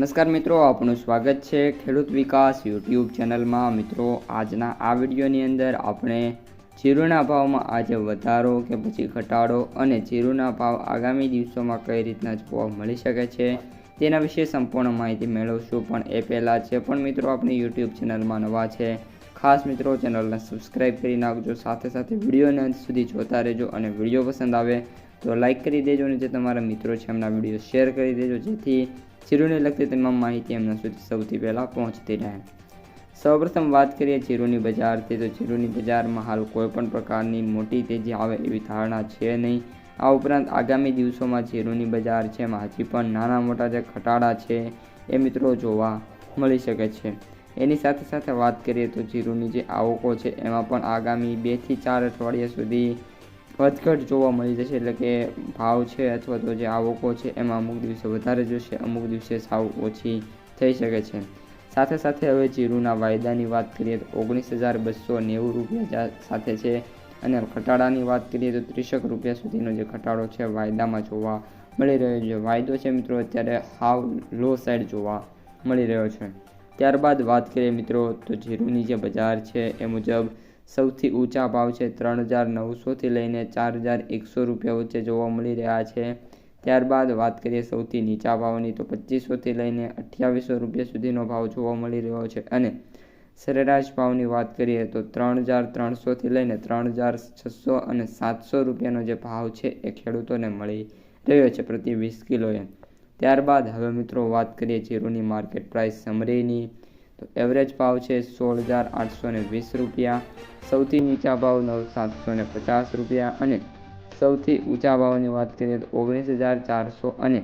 નમસ્કાર મિત્રો, આપનું સ્વાગત છે ખેડૂત વિકાસ યુટ્યુબ ચેનલમાં. મિત્રો, આજના આ વિડીયોની અંદર આપણે જીરુના ભાવમાં આજે વધારો કે પછી ઘટાડો અને જીરુના ભાવ આગામી દિવસોમાં કઈ રીતના જોવા મળી શકે છે તેના વિશે સંપૂર્ણ માહિતી મેળવશું. પણ એ પહેલાં જે પણ મિત્રો આપણી યુટ્યુબ ચેનલમાં નવા છે, ખાસ મિત્રો ચેનલને સબસ્ક્રાઈબ કરી નાખજો. સાથે સાથે વિડીયોને અંત સુધી જોતા રહેજો અને વીડિયો પસંદ આવે તો લાઇક કરી દેજો અને જે તમારા મિત્રો છે એમના વીડિયો શેર કરી દેજો. જેથી જીરુને લગતી તમામ માહિતી એમના સુધી સૌથી પહેલાં પહોંચતી રહે. સૌપ્રથમ વાત કરીએ જીરુની બજારથી, તો જીરુની બજારમાં હાલ કોઈપણ પ્રકારની મોટી તેજી આવે એવી ધારણા છે નહીં. આ ઉપરાંત આગામી દિવસોમાં જીરુની બજાર છે એમાં હજી પણ નાના મોટા જે ઘટાડા છે એ મિત્રો જોવા મળી શકે છે. એની સાથે સાથે વાત કરીએ તો જીરુની જે આવકો છે એમાં પણ આગામી બેથી ચાર અઠવાડિયા સુધી વધઘટ જોવા મળી જશે એટલે કે ભાવ છે અથવા તો જે આવકો છે એમાં અમુક દિવસે વધારે જોશે, અમુક દિવસે સાવ ઓછી થઈ શકે છે. સાથે સાથે હવે જીરુના વાયદાની વાત કરીએ તો ઓગણીસ હજાર બસો નેવું રૂપિયા સાથે છે અને ઘટાડાની વાત કરીએ તો ત્રીસેક રૂપિયા સુધીનો જે ઘટાડો છે વાયદામાં જોવા મળી રહ્યો છે. વાયદો છે મિત્રો અત્યારે હાવ લો સાઈડ જોવા મળી રહ્યો છે. ત્યારબાદ વાત કરીએ મિત્રો તો જીરુની જે બજાર છે એ મુજબ સૌથી ઊંચા ભાવ છે ત્રણ હજાર નવસોથી લઈને ચાર હજાર એકસો રૂપિયા વચ્ચે જોવા મળી રહ્યા છે. ત્યારબાદ વાત કરીએ સૌથી નીચા ભાવની તો પચીસોથી લઈને અઠ્યાવીસો રૂપિયા સુધીનો ભાવ જોવા મળી રહ્યો છે. અને સરેરાશ ભાવની વાત કરીએ તો ત્રણ હજાર ત્રણસોથી લઈને ત્રણ હજાર છસો અને સાતસો રૂપિયાનો જે ભાવ છે એ ખેડૂતોને મળી રહ્યો છે પ્રતિ વીસ કિલોએ. ત્યારબાદ હવે મિત્રો વાત કરીએ જીરુની માર્કેટ પ્રાઇસ સમરીની. તો એવરેજ ભાવ છે સોળ હજાર આઠસો ને વીસ રૂપિયા. સૌથી નીચા ભાવ નવ સાતસો ને પચાસ રૂપિયા અને સૌથી ઊંચા ભાવની વાત કરીએ તો ઓગણીસ હજાર ચારસો અને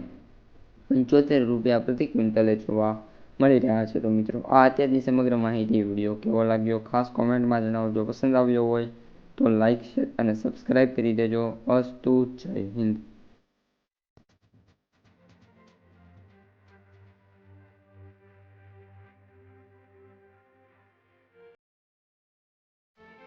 પંચોતેર રૂપિયા પ્રતિ ક્વિન્ટલે જોવા મળી રહ્યા છે. તો મિત્રો, આ અત્યારની સમગ્ર માહિતી વીડિયો કેવો લાગ્યો? ખાસ કોમેન્ટમાં જણાવજો પસંદ આવ્યો હોય તો લાઇક શેર અને સબસ્ક્રાઈબ કરી દેજો. અસ્તુ, જય હિન્દ.